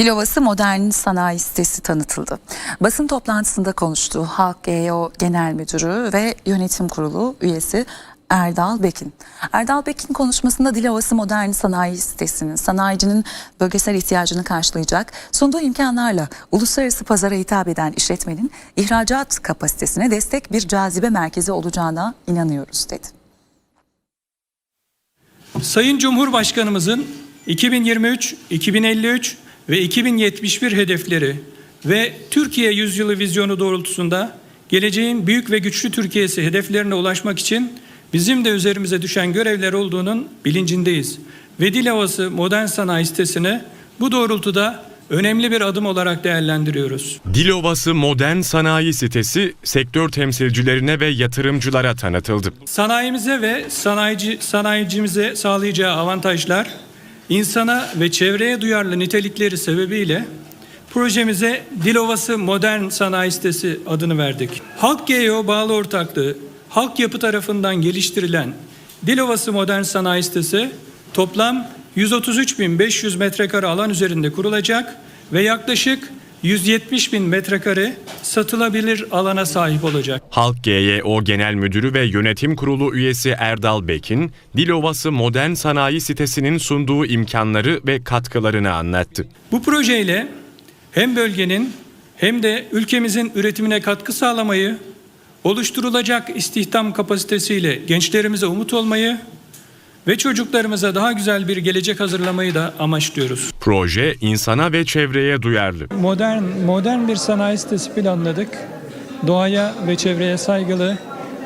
Dilovası Modern Sanayi Sitesi tanıtıldı. Basın toplantısında konuştu Halk GEO Genel Müdürü ve Yönetim Kurulu üyesi Erdal Bekin. Erdal Bekin konuşmasında Dilovası Modern Sanayi Sitesi'nin sanayicinin bölgesel ihtiyacını karşılayacak sunduğu imkanlarla uluslararası pazara hitap eden işletmenin ihracat kapasitesine destek bir cazibe merkezi olacağına inanıyoruz dedi. Sayın Cumhurbaşkanımızın 2023, 2053 ve 2071 hedefleri ve Türkiye Yüzyılı vizyonu doğrultusunda geleceğin büyük ve güçlü Türkiye'si hedeflerine ulaşmak için bizim de üzerimize düşen görevler olduğunun bilincindeyiz. Ve Dilovası Modern Sanayi sitesini bu doğrultuda önemli bir adım olarak değerlendiriyoruz. Dilovası Modern Sanayi Sitesi sektör temsilcilerine ve yatırımcılara tanıtıldı. Sanayimize ve sanayici, sanayicimize sağlayacağı avantajlar, insana ve çevreye duyarlı nitelikleri sebebiyle projemize Dilovası Modern Sanayi Sitesi adını verdik. Halk GEO bağlı ortaklığı, Halk Yapı tarafından geliştirilen Dilovası Modern Sanayi Sitesi toplam 133.500 metrekare alan üzerinde kurulacak ve yaklaşık 170 bin metrekare satılabilir alana sahip olacak. Halk GYO Genel Müdürü ve Yönetim Kurulu üyesi Erdal Bekin, Dilovası Modern Sanayi Sitesi'nin sunduğu imkanları ve katkılarını anlattı. Bu projeyle hem bölgenin hem de ülkemizin üretimine katkı sağlamayı, oluşturulacak istihdam kapasitesiyle gençlerimize umut olmayı ve çocuklarımıza daha güzel bir gelecek hazırlamayı da amaçlıyoruz. Proje insana ve çevreye duyarlı. Modern modern bir sanayi sitesi planladık. Doğaya ve çevreye saygılı,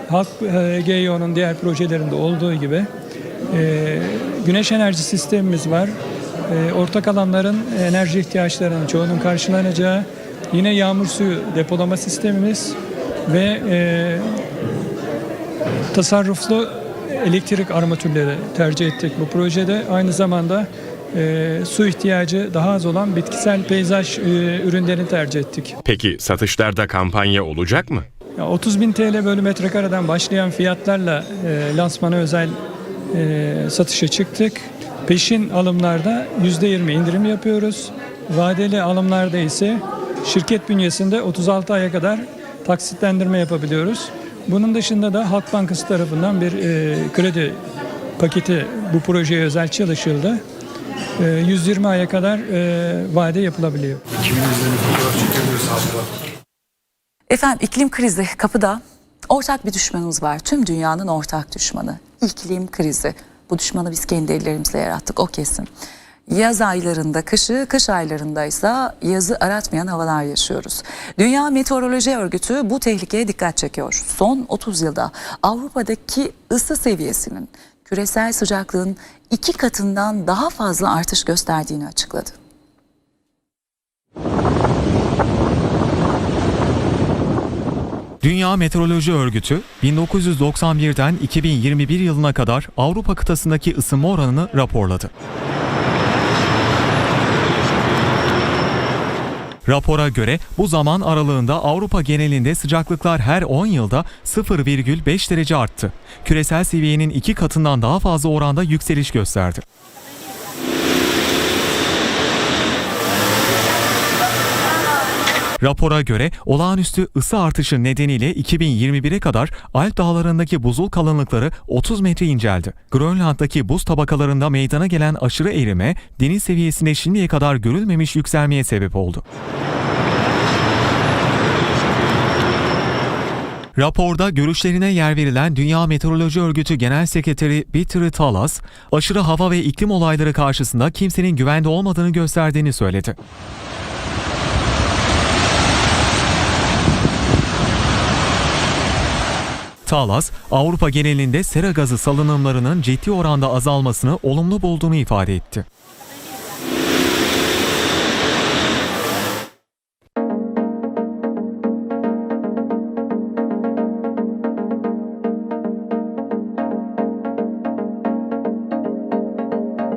Halk e, GEO'nun diğer projelerinde olduğu gibi e, güneş enerji sistemimiz var. E, ortak alanların enerji ihtiyaçlarının çoğunun karşılanacağı yine yağmur suyu depolama sistemimiz ve e, tasarruflu elektrik armatürleri tercih ettik bu projede. Aynı zamanda e, su ihtiyacı daha az olan bitkisel peyzaj e, ürünlerini tercih ettik. Peki satışlarda kampanya olacak mı? Ya 30 bin TL bölü metrekareden başlayan fiyatlarla e, lansmana özel e, satışa çıktık. Peşin alımlarda %20 indirim yapıyoruz. Vadeli alımlarda ise şirket bünyesinde 36 aya kadar taksitlendirme yapabiliyoruz. Bunun dışında da Halk Bankası tarafından bir e, kredi paketi bu projeye özel çalışıldı. E, 120 aya kadar e, vade yapılabiliyor. Efendim iklim krizi kapıda. Ortak bir düşmanımız var. Tüm dünyanın ortak düşmanı. İklim krizi. Bu düşmanı biz kendi ellerimizle yarattık o kesin. Yaz aylarında kışı, kış aylarında ise yazı aratmayan havalar yaşıyoruz. Dünya Meteoroloji Örgütü bu tehlikeye dikkat çekiyor. Son 30 yılda Avrupa'daki ısı seviyesinin küresel sıcaklığın iki katından daha fazla artış gösterdiğini açıkladı. Dünya Meteoroloji Örgütü 1991'den 2021 yılına kadar Avrupa kıtasındaki ısınma oranını raporladı. Rapora göre bu zaman aralığında Avrupa genelinde sıcaklıklar her 10 yılda 0,5 derece arttı. Küresel seviyenin iki katından daha fazla oranda yükseliş gösterdi. Rapora göre olağanüstü ısı artışı nedeniyle 2021'e kadar Alp dağlarındaki buzul kalınlıkları 30 metre inceldi. Grönland'daki buz tabakalarında meydana gelen aşırı erime deniz seviyesinde şimdiye kadar görülmemiş yükselmeye sebep oldu. Raporda görüşlerine yer verilen Dünya Meteoroloji Örgütü Genel Sekreteri Peter Talas, aşırı hava ve iklim olayları karşısında kimsenin güvende olmadığını gösterdiğini söyledi. Talas, Avrupa genelinde sera gazı salınımlarının ciddi oranda azalmasını olumlu bulduğunu ifade etti.